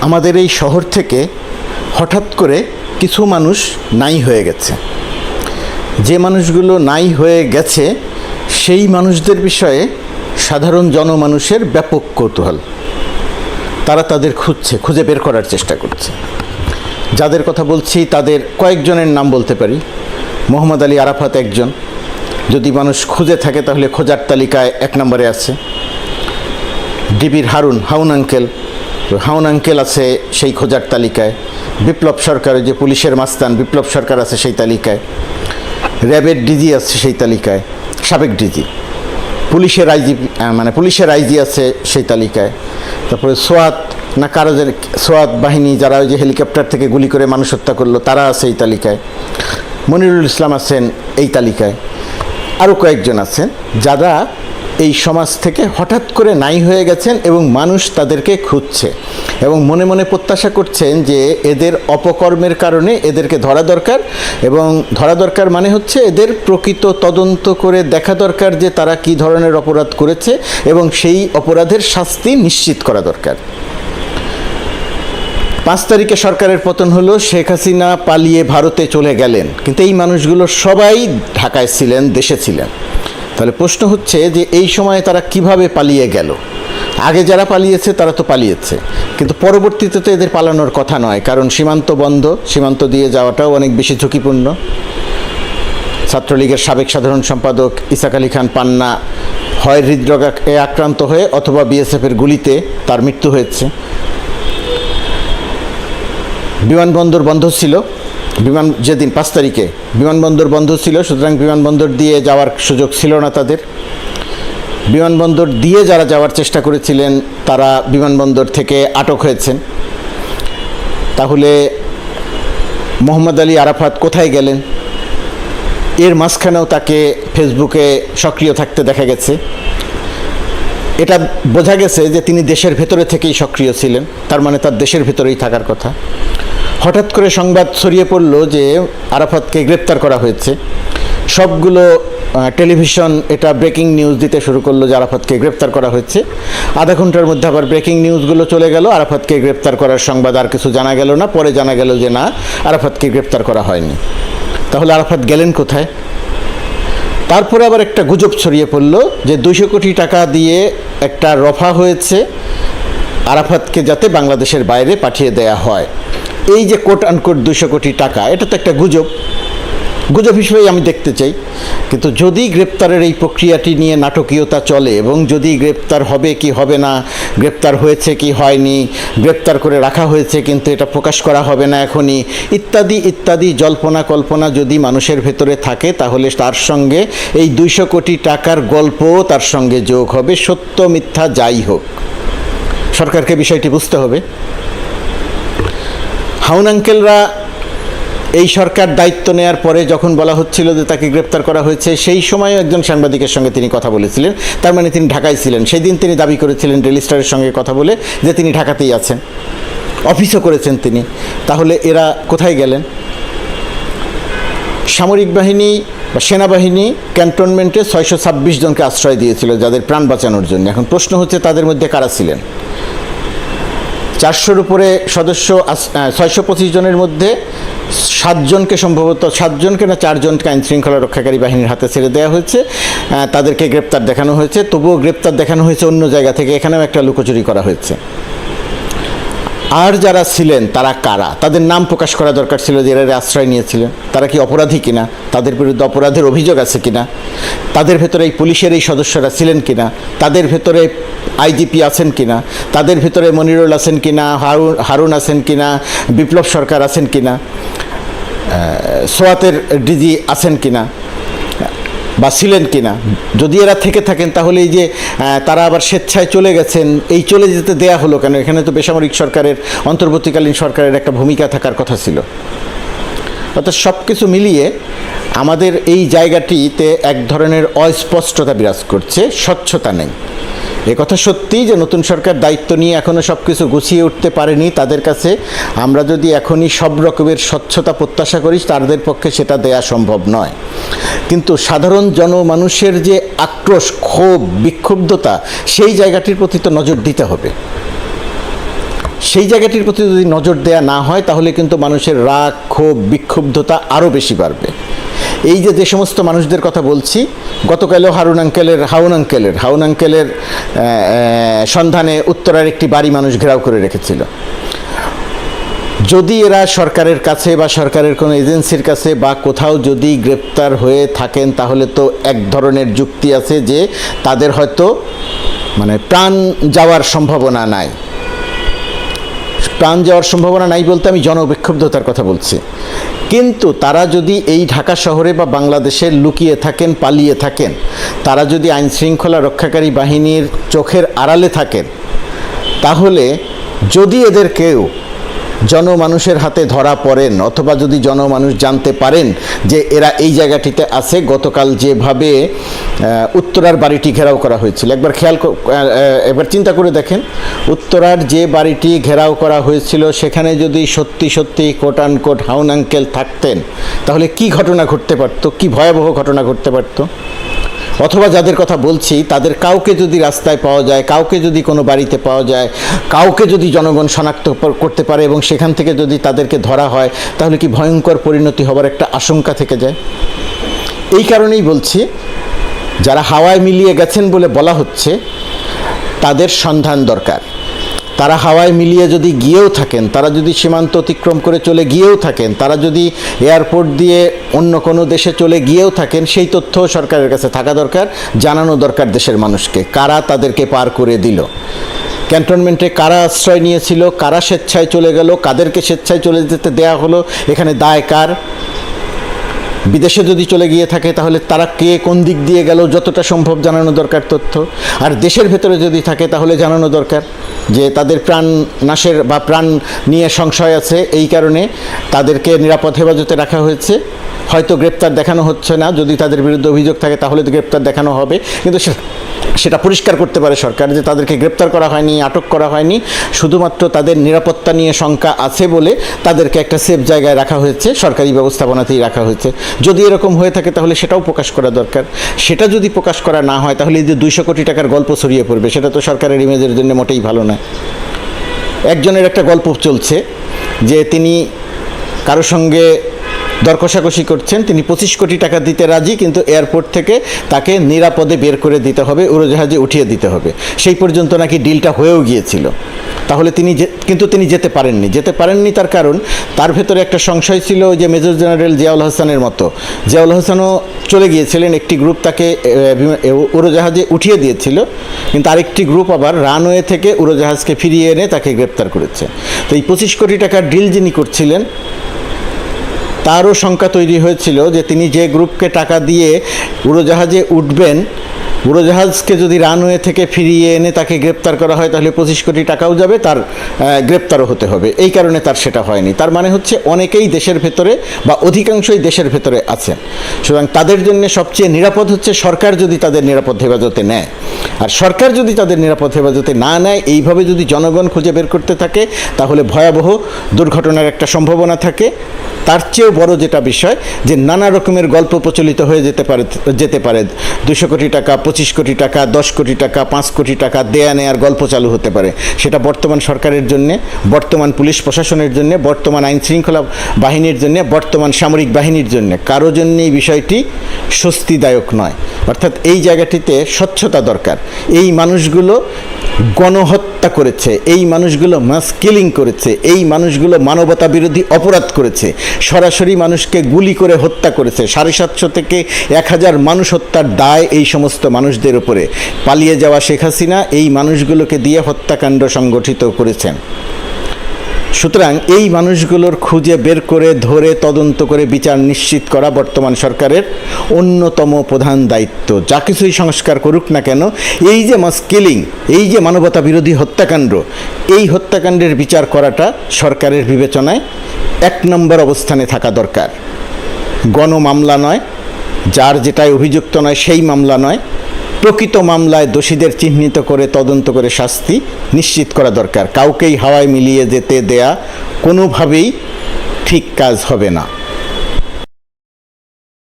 আমাদের এই শহর থেকে হঠাৎ করে কিছু মানুষ নাই হয়ে গেছে। যে মানুষগুলো নাই হয়ে গেছে, সেই মানুষদের বিষয়ে সাধারণ জনমানুষের ব্যাপক কৌতূহল। তারা তাদের খুঁজছে, খুঁজে বের করার চেষ্টা করছে। যাদের কথা বলছি, তাদের কয়েকজনের নাম বলতে পারি। মোহাম্মদ আলী আরাফাত একজন। যদি মানুষ খুঁজে থাকে, তাহলে খোঁজার তালিকায় এক নম্বরে আছে। ডিবির হারুন, হাউন আঙ্কেল হাউন আঙ্কেল আছে সেই খোঁজার তালিকায়। বিপ্লব সরকার যে পুলিশের মাস্তান, বিপ্লব সরকার আছে সেই তালিকায়। র্যাবের ডিজি আছে সেই তালিকায়, সাবেক ডিজি। পুলিশের আইজি মানে পুলিশের আইজি আছে সেই তালিকায়। তারপরে সোয়াত না কারও সোয়াত বাহিনী যারা ওই যে হেলিকপ্টার থেকে গুলি করে মানুষ হত্যা করল, তারা আছে এই তালিকায়। মনিরুল ইসলাম আছেন এই তালিকায়। আরও কয়েকজন আছেন যারা এই সমাজ থেকে হঠাৎ করে নাই হয়ে গেছেন এবং মানুষ তাদেরকে খুঁজছে এবং মনে মনে প্রত্যাশা করছেন যে এদের অপকর্মের কারণে এদেরকে ধরা দরকার এবং ধরা দরকার মানে হচ্ছে এদের প্রকৃত তদন্ত করে দেখা দরকার যে তারা কি ধরনের অপরাধ করেছে এবং সেই অপরাধের শাস্তি নিশ্চিত করা দরকার। পাঁচ তারিখে সরকারের পতন হলো, শেখ হাসিনা পালিয়ে ভারতে চলে গেলেন। কিন্তু এই মানুষগুলো সবাই ঢাকায় ছিলেন, দেশে ছিলেন। তাহলে প্রশ্ন হচ্ছে যে এই সময়ে তারা কীভাবে পালিয়ে গেল? আগে যারা পালিয়েছে, তারা তো পালিয়েছে। কিন্তু পরবর্তীতে তো এদের পালানোর কথা নয়, কারণ সীমান্ত বন্ধ, সীমান্ত দিয়ে যাওয়াটাও অনেক বেশি ঝুঁকিপূর্ণ। ছাত্রলীগের সাবেক সাধারণ সম্পাদক ইসাক আলী খান পান্না হয় হৃদরোগে আক্রান্ত হয়ে অথবা বিএসএফের গুলিতে তার মৃত্যু হয়েছে। বিমানবন্দর বন্ধ ছিল বিমান যেদিন পাঁচ তারিখে বিমানবন্দর বন্ধ ছিল, সুতরাং বিমানবন্দর দিয়ে যাওয়ার সুযোগ ছিল না তাদের। বিমানবন্দর দিয়ে যারা যাওয়ার চেষ্টা করেছিলেন, তারা বিমানবন্দর থেকে আটক হয়েছেন। তাহলে মোহাম্মদ আলী আরাফাত কোথায় গেলেন? এর মাঝখানেও তাকে ফেসবুকে সক্রিয় থাকতে দেখা গেছে। এটা বোঝা গেছে যে তিনি দেশের ভেতরে থেকেই সক্রিয় ছিলেন, তার মানে তার দেশের ভেতরেই থাকার কথা। হঠাৎ করে সংবাদ ছড়িয়ে পড়ল যে আরাফাতকে গ্রেপ্তার করা হয়েছে। সবগুলো টেলিভিশন এটা ব্রেকিং নিউজ দিতে শুরু করল যে আরাফাতকে গ্রেপ্তার করা হয়েছে। আধা ঘণ্টার মধ্যে আবার ব্রেকিং নিউজগুলো চলে গেল, আরাফাতকে গ্রেপ্তার করার সংবাদ আর কিছু জানা গেল না। পরে জানা গেল যে না, আরাফাতকে গ্রেপ্তার করা হয়নি। তাহলে আরাফাত গেলেন কোথায়? তারপরে আবার একটা গুজব ছড়িয়ে পড়ল যে দুশো কোটি টাকা দিয়ে একটা রফা হয়েছে, আরাফাতকে যাতে বাংলাদেশের বাইরে পাঠিয়ে দেয়া হয়। এই যে কোট আনকোট দুশো কোটি টাকা এটা তো একটা গুজব। গুজব হিসেবেই আমি দেখতে চাই। কিন্তু যদি গ্রেপ্তারের এই প্রক্রিয়াটি নিয়ে নাটকীয়তা চলে এবং যদি গ্রেপ্তার হবে কি হবে না, গ্রেপ্তার হয়েছে কি হয়নি, গ্রেপ্তার করে রাখা হয়েছে কিন্তু এটা প্রকাশ করা হবে না এখনই, ইত্যাদি ইত্যাদি জল্পনা কল্পনা যদি মানুষের ভেতরে থাকে, তাহলে তার সঙ্গে এই দুইশো কোটি টাকার গল্পও তার সঙ্গে যোগ হবে। সত্য, মিথ্যা যাই হোক। সরকারকে বিষয়টি বুঝতে হবে। হাউন আঙ্কেলরা এই সরকার দায়িত্ব নেয়ার পরে যখন বলা হচ্ছিল যে তাকে গ্রেপ্তার করা হয়েছে, সেই সময় একজন সাংবাদিকের সঙ্গে তিনি কথা বলেছিলেন। তার মানে তিনি ঢাকায় ছিলেন। সেই দিন তিনি দাবি করেছিলেন রেলিস্টারের সঙ্গে কথা বলে যে তিনি ঢাকাতেই আছেন। অফিসও করেছেন তিনি। তাহলে এরা কোথায় গেলেন? সামরিক বাহিনী বা সেনাবাহিনী ক্যান্টনমেন্টে ছয়শো ছাব্বিশ জনকে আশ্রয় দিয়েছিল যাদের প্রাণ বাঁচানোর জন্য। এখন প্রশ্ন হচ্ছে, তাদের মধ্যে কারা ছিলেন? চারশোর উপরে সদস্য ছয়শো পঁচিশ জনের মধ্যে সাতজনকে সম্ভবত, সাতজনকে না চারজনকে আইন শৃঙ্খলা রক্ষাকারী বাহিনীর হাতে ছেড়ে দেওয়া হয়েছে। তাদেরকে গ্রেপ্তার দেখানো হয়েছে। তবুও গ্রেপ্তার দেখানো হয়েছে অন্য জায়গা থেকে। এখানেও একটা লুকোচুরি করা হয়েছে। আর যারা ছিলেন, তারা কারা? তাদের নাম প্রকাশ করা দরকার ছিল যে এরা আশ্রয় নিয়েছিলেন। তারা কি অপরাধী কিনা? তাদের বিরুদ্ধে অপরাধের অভিযোগ আছে কিনা? তাদের ভেতরে এই পুলিশের এই সদস্যরা ছিলেন কিনা? তাদের ভেতরে আইজিপি আছেন কিনা? তাদের ভেতরে মনিরুল আছেন কিনা? হারুন হারুন আছেন কিনা? বিপ্লব সরকার আছেন কিনা? সোয়াতের ডিজি আছেন কিনা? বা ছিলেন কিনা। যদি এরা থেকে থাকেন, তাহলে এই যে তারা আবার স্বেচ্ছায় চলে গেছেন, এই চলে যেতে দেয়া হলো কেন? এখানে তো বেসামরিক সরকারের, অন্তর্বর্তীকালীন সরকারের একটা ভূমিকা থাকার কথা ছিল। অর্থাৎ সব কিছু মিলিয়ে আমাদের এই জায়গাটিতে এক ধরনের অস্পষ্টতা বিরাজ করছে, স্বচ্ছতা নেই। কথা সত্যি যে নতুন সরকার দায়িত্ব নিয়ে এখনও সব কিছু গুছিয়ে উঠতে পারেনি তাদের কাছে, আমরা যদি এখনই সব রকমের স্বচ্ছতা প্রত্যাশা করি, তাদের পক্ষে সেটা দেয়া সম্ভব নয়। কিন্তু সাধারণ জনমানুষের যে আক্রোশ, ক্ষোভ, বিক্ষুব্ধতা, সেই জায়গাটির প্রতি তো নজর দিতে হবে। সেই জায়গাটির প্রতি যদি নজর দেয়া না হয়, তাহলে কিন্তু মানুষের রাগ, ক্ষোভ, বিক্ষুব্ধতা আরও বেশি বাড়বে। এই যে যে সমস্ত মানুষদের কথা বলছি, গতকালও হারুন আঙ্কেলের, হাউন আঙ্কেলের হাউন আঙ্কেলের সন্ধানে উত্তরার একটি বাড়ি মানুষ ঘেরাও করে রেখেছিল। যদি এরা সরকারের কাছে বা সরকারের কোনো এজেন্সির কাছে বা কোথাও যদি গ্রেপ্তার হয়ে থাকেন, তাহলে তো এক ধরনের যুক্তি আছে যে তাদের হয়তো মানে প্রাণ যাওয়ার সম্ভাবনা নাই। প্রাণ যাওয়ার সম্ভাবনা নাই বলতে আমি জনবিক্ষুব্ধতার কথা বলছি। কিন্তু তারা যদি এই ঢাকা শহরে বা বাংলাদেশে লুকিয়ে থাকেন, পালিয়ে থাকেন, তারা যদি আইন শৃঙ্খলা রক্ষাকারী বাহিনীর চোখের আড়ালে থাকেন, তাহলে যদি এদের কেউ জনমানুষের হাতে ধরা পড়েন অথবা যদি জনমানুষ জানতে পারেন যে এরা এই জায়গাটিতে আছে, গতকাল যেভাবে উত্তরার বাড়িটি ঘেরাও করা হয়েছিল। একবার খেয়াল একবার চিন্তা করে দেখেন, উত্তরার যে বাড়িটি ঘেরাও করা হয়েছিল, সেখানে যদি সত্যি সত্যি quote unquote Haun uncle থাকতেন, তাহলে কি ঘটনা ঘটতে পারতো? কি ভয়াবহ ঘটনা ঘটতে পারতো? অথবা যাদের কথা বলছি, তাদের কাউকে যদি রাস্তায় পাওয়া যায়, কাউকে যদি কোনো বাড়িতে পাওয়া যায়, কাউকে যদি জনগণ শনাক্ত করতে পারে এবং সেখান থেকে যদি তাদেরকে ধরা হয়, তাহলে কি ভয়ঙ্কর পরিণতি হবার একটা আশঙ্কা থেকে যায়? এই কারণেই বলছি, যারা হাওয়ায় মিলিয়ে গেছেন বলে বলা হচ্ছে, তাদের সন্ধান দরকার। তারা হাওয়ায় মিলিয়ে যদি গিয়েও থাকেন, তারা যদি সীমান্ত অতিক্রম করে চলে গিয়েও থাকেন, তারা যদি এয়ারপোর্ট দিয়ে অন্য কোনো দেশে চলে গিয়েও থাকেন, সেই তথ্য সরকারের কাছে থাকা দরকার, জানানো দরকার দেশের মানুষকে। কারা তাদেরকে পার করে দিল? ক্যান্টনমেন্টে কারা আশ্রয় নিয়েছিল? কারা স্বেচ্ছায় চলে গেল? কাদেরকে স্বেচ্ছায় চলে যেতে দেয়া হলো? এখানে দায় কার? বিদেশে যদি চলে গিয়ে থাকে, তাহলে তারা কে কোন দিক দিয়ে গেল? যতটা সম্ভব জানানো দরকার তথ্য। আর দেশের ভেতরে যদি থাকে, তাহলে জানানো দরকার। যে তাদের প্রাণ নাশের বা প্রাণ নিয়ে সংশয় আছে, এই কারণে তাদেরকে নিরাপদ হেফাজতে রাখা হয়েছে। হয়তো গ্রেপ্তার দেখানো হচ্ছে না, যদি তাদের বিরুদ্ধে অভিযোগ থাকে তাহলে তো গ্রেপ্তার দেখানো হবে। কিন্তু সেটা পরিষ্কার করতে পারে সরকার যে তাদেরকে গ্রেপ্তার করা হয়নি, আটক করা হয়নি। শুধুমাত্র তাদের নিরাপত্তা নিয়ে শঙ্কা আছে বলে তাদেরকে একটা সেফ জায়গায় রাখা হয়েছে, সরকারি ব্যবস্থাপনাতেই রাখা হয়েছে। যদি এরকম হয়ে থাকে তাহলে সেটাও প্রকাশ করা দরকার। সেটা যদি প্রকাশ করা না হয় তাহলে এই যে দুইশো কোটি টাকার গল্প ছড়িয়ে পড়বে, সেটা তো সরকারের ইমেজের জন্য মোটেই ভালো নয় একজনের একটা গল্প চলছে যে তিনি কারোর সঙ্গে দর কষাকষি করছেন, তিনি পঁচিশ কোটি টাকা দিতে রাজি, কিন্তু এয়ারপোর্ট থেকে তাকে নিরাপদে বের করে দিতে হবে, উড়োজাহাজে উঠিয়ে দিতে হবে। সেই পর্যন্ত নাকি ডিলটা হয়েও গিয়েছিল। তাহলে তিনি কিন্তু তিনি যেতে পারেননি। যেতে পারেননি তার কারণ, তার ভেতরে একটা সংশয় ছিল যে মেজর জেনারেল জিয়াউল হাসানের মতো। জিয়াউল হাসানও চলে গিয়েছিলেন, একটি গ্রুপ তাকে উড়োজাহাজে উঠিয়ে দিয়েছিল, কিন্তু আরেকটি গ্রুপ আবার রানওয়ে থেকে উড়োজাহাজকে ফিরিয়ে এনে তাকে গ্রেপ্তার করেছে। তো এই পঁচিশ কোটি টাকার ডিল যিনি করছিলেন তারও শঙ্কা তৈরি হয়েছিল যে তিনি যে গ্রুপকে টাকা দিয়ে উড়োজাহাজে উঠবেন উড়োজাহাজকে যদি রানওয়ে থেকে ফিরিয়ে এনে তাকে গ্রেপ্তার করা হয়, তাহলে পঁচিশ কোটি টাকাও যাবে, তার গ্রেপ্তারও হতে হবে। এই কারণে তার সেটা হয়নি। তার মানে হচ্ছে অনেকেই দেশের ভেতরে বা অধিকাংশই দেশের ভেতরে আছেন। সুতরাং তাদের জন্য সবচেয়ে নিরাপদ হচ্ছে সরকার যদি তাদের নিরাপদ হেফাজতে নেয়। আর সরকার যদি তাদের নিরাপদ হেফাজতে না নেয়, এইভাবে যদি জনগণ খুঁজে বের করতে থাকে, তাহলে ভয়াবহ দুর্ঘটনার একটা সম্ভাবনা থাকে। তার চেয়েও বড় যেটা বিষয়, যে নানা রকমের গল্প প্রচলিত হয়ে যেতে পারে যেতে পারে। দুশো কোটি টাকা পঁচিশ কোটি টাকা, দশ কোটি টাকা, পাঁচ কোটি টাকা দেয়া নেয়ার গল্প চালু হতে পারে। সেটা বর্তমান সরকারের জন্য, বর্তমান পুলিশ প্রশাসনের জন্য, বর্তমান আইন শৃঙ্খলা বাহিনীর জন্য, বর্তমান সামরিক বাহিনীর জন্য। কারও জন্য এই বিষয়টি স্বস্তিদায়ক নয়। অর্থাৎ এই জায়গাটিতে স্বচ্ছতা দরকার। এই মানুষগুলো গণহত্যা করেছে, এই মানুষগুলো মাস কিলিং করেছে, এই মানুষগুলো মানবতা বিরোধী অপরাধ করেছে। সরাসরি মানুষকে গুলি করে হত্যা করেছে। সাড়ে সাতশো থেকে এক হাজার মানুষ হত্যার দায় এই সমস্ত মানুষদের উপরে। পালিয়ে যাওয়া শেখ হাসিনা এই মানুষগুলোকে দিয়ে হত্যাকাণ্ড সংগঠিত করেছেন। সুতরাং এই মানুষগুলোর খুঁজে বের করে, ধরে, তদন্ত করে বিচার নিশ্চিত করা বর্তমান সরকারের অন্যতম প্রধান দায়িত্ব। যা কিছুই সংস্কার করুক না কেন, এই যে মাস্কিলিং এই যে মানবতা বিরোধী হত্যাকাণ্ড, এই হত্যাকাণ্ডের বিচার করাটা সরকারের বিবেচনায় এক নম্বর অবস্থানে থাকা দরকার। গণ মামলা নয়, যার যেটাই অভিযুক্ত নয়, সেই মামলা নয় প্রকৃত মামলায় দোষীদের চিহ্নিত করে তদন্ত করে শাস্তি নিশ্চিত করা দরকার। কাউকেই হাওয়ায় মিলিয়ে যেতে দেয়া কোনোভাবেই ঠিক কাজ হবে না।